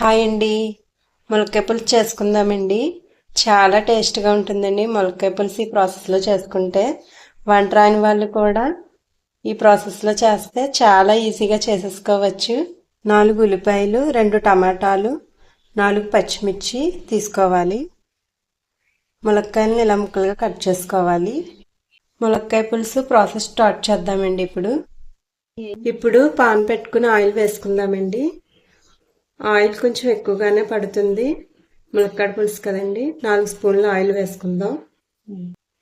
Hi అండి. ములక్కాయ పులుసు చేసుకుందామండి. చాలా టేస్ట్గా ఉంటుందండి మొలకాయ పులుసు ఈ ప్రాసెస్లో చేసుకుంటే. వంట రాని వాళ్ళు కూడా ఈ ప్రాసెస్లో చేస్తే చాలా ఈజీగా చేసేసుకోవచ్చు. నాలుగు ఉల్లిపాయలు రెండు టమాటాలు నాలుగు పచ్చిమిర్చి తీసుకోవాలి. ములక్కాయలను ఇలా ముక్కలుగా కట్ చేసుకోవాలి. ములక్కాయ పులుసు ప్రాసెస్ స్టార్ట్ చేద్దామండి ఇప్పుడు. ఇప్పుడు పాన్ పెట్టుకుని ఆయిల్ వేసుకుందామండి. ఆయిల్ కొంచెం ఎక్కువగానే పడుతుంది. ములక్కాడ పులుసు కదండి. నాలుగు స్పూన్లు ఆయిల్ వేసుకుందాం.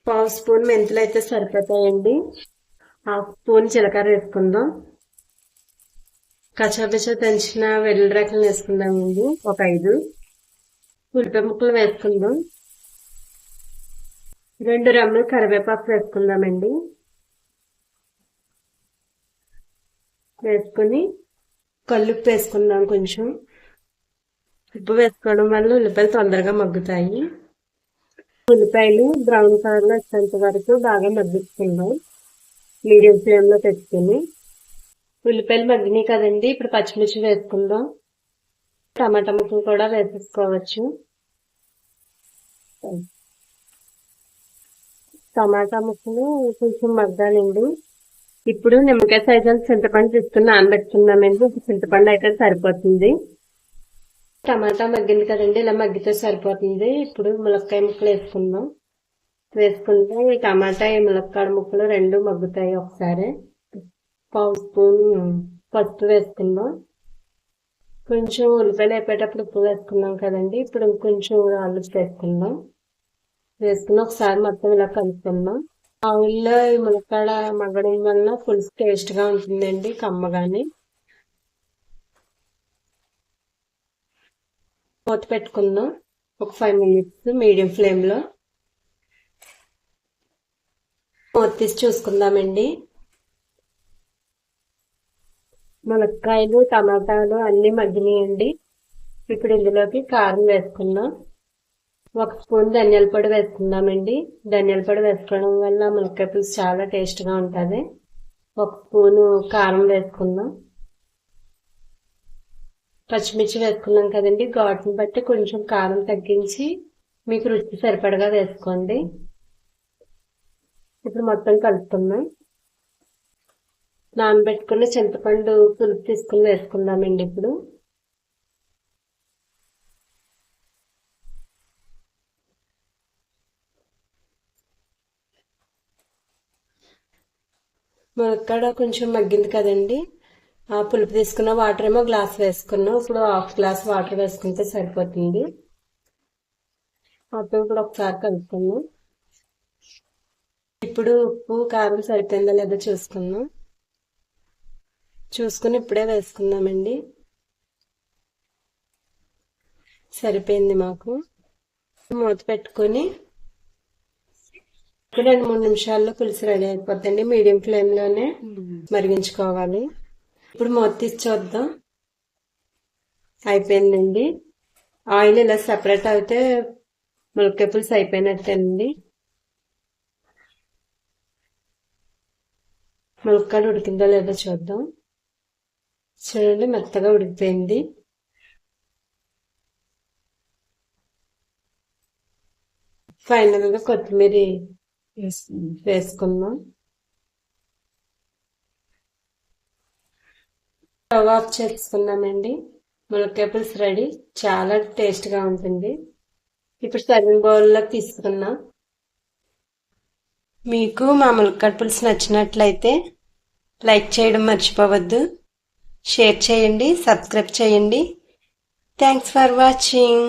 పావు స్పూన్ మెంతులు అయితే సరిపోతాయండి. హాఫ్ స్పూన్ జీలకర్ర వేసుకుందాం. కచ్చాపిచ్చ దంచిన వెల్లుల్లి రెక్కలు వేసుకుందామండి. ఒక ఐదు. ఉల్లిపాయ ముక్కలు వేసుకుందాం. రెండు రమ్ములు కరివేపాకు వేసుకుందామండి. వేసుకుని కల్లుప్పు వేసుకుందాం కొంచెం. ఉప్పు వేసుకోవడం వల్ల ఉల్లిపాయలు తొందరగా మగ్గుతాయి. ఉల్లిపాయలు బ్రౌన్ కలర్లో వచ్చేంత వరకు బాగా మగ్గించుకుందాం మీడియం ఫ్లేమ్లో పెట్టుకుని. ఉల్లిపాయలు మగ్గినాయి కదండి ఇప్పుడు పచ్చిమిర్చి వేసుకుందాం. టమాటా ముక్కలు కూడా వేసేసుకోవచ్చు. టమాటా ముక్కలు కొంచెం మగ్గాలండి. ఇప్పుడు నిమ్మకాయ సైజు చింతపండు తీసుకుని నానబెట్టుకున్నామండి చింతపండు అయితే సరిపోతుంది. టమాటా మగ్గింది కదండి ఇలా మగ్గితే సరిపోతుంది. ఇప్పుడు ములక్కాయ ముక్కలు వేసుకుందాం. వేసుకుంటే ఈ టమాటా ఈ ములక్కాడ ముక్కలు రెండు మగ్గుతాయి ఒకసారి. పావు స్పూన్ పసుపు వేసుకుందాం. కొంచెం ఉల్లిపాయలు వేపేటప్పుడు ఉప్పు వేసుకున్నాం కదండి. ఇప్పుడు కొంచెం ఆలు వేసుకుందాం. వేసుకుని ఒకసారి మొత్తం ఇలా కలుపుకుందాం. ఆయిల్లో ఈ ములక్కాడ మగ్గడం వల్ల పులుసు టేస్ట్గా ఉంటుందండి కమ్మగాని. మూత పెట్టుకుందాం ఒక ఫైవ్ మినిట్స్ మీడియం ఫ్లేమ్లో మూత తీసి చూసుకుందామండి. ములక్కాయలు టమాటాలు అన్నీ మగ్గినాయండి. ఇప్పుడు ఇందులోకి కారం వేసుకుందాం. ఒక స్పూన్ ధనియాల పొడి వేసుకుందామండి. ధనియాల పొడి వేసుకోవడం వల్ల మునక్కాయ పులుసు చాలా టేస్ట్గా ఉంటుంది. ఒక స్పూను కారం వేసుకుందాం. పచ్చిమిర్చి వేసుకున్నాం కదండి. ఘాటుని బట్టి కొంచెం కారం తగ్గించి మీకు రుచి సరిపడగా వేసుకోండి. ఇప్పుడు మొత్తం కలుపుతున్నాం నానబెట్టుకున్న చింతపండు పులుపు తీసుకుని వేసుకుందామండి ఇప్పుడు. మునక్కాడ కొంచెం మగ్గింది కదండి. పులుపు తీసుకున్న వాటర్ ఏమో గ్లాస్ వేసుకున్నాం. ఇప్పుడు హాఫ్ గ్లాస్ వాటర్ వేసుకుంటే సరిపోతుంది. మొత్తం ఇప్పుడు ఒకసారి కలుపుకున్నాం ఇప్పుడు ఉప్పు కారం సరిపోయిందా లేదో చూసుకుందాం. చూసుకుని ఇప్పుడే వేసుకుందామండి. సరిపోయింది మాకు. మూత పెట్టుకొని రెండు మూడు నిమిషాల్లో పులుసు రెడీ అయిపోద్దండి. మీడియం ఫ్లేమ్లోనే మరిగించుకోవాలి. ఇప్పుడు మూత చూద్దాం అయిపోయిందండి. ఆయిల్ ఇలా సపరేట్ అయితే ములక్కాయ పులుసు అయిపోయినట్టేనండి. ములక్కాయలు ఉడికిందో లేదో చూద్దాం. చూడండి మెత్తగా ఉడికిపోయింది. ఫైనల్గా కొత్తిమీర వేసుకుందాం. స్టవ్ ఆఫ్ చేసుకున్నామండి మునక్కాయపులుసు రెడీ. చాలా టేస్ట్గా ఉంటుంది. ఇప్పుడు సర్వింగ్ బౌల్లో తీసుకున్నాం. మీకు మా ములక్కాయ పులుసు నచ్చినట్లయితే లైక్ చేయడం మర్చిపోవద్దు. షేర్ చేయండి సబ్స్క్రైబ్ చేయండి. Thanks for watching.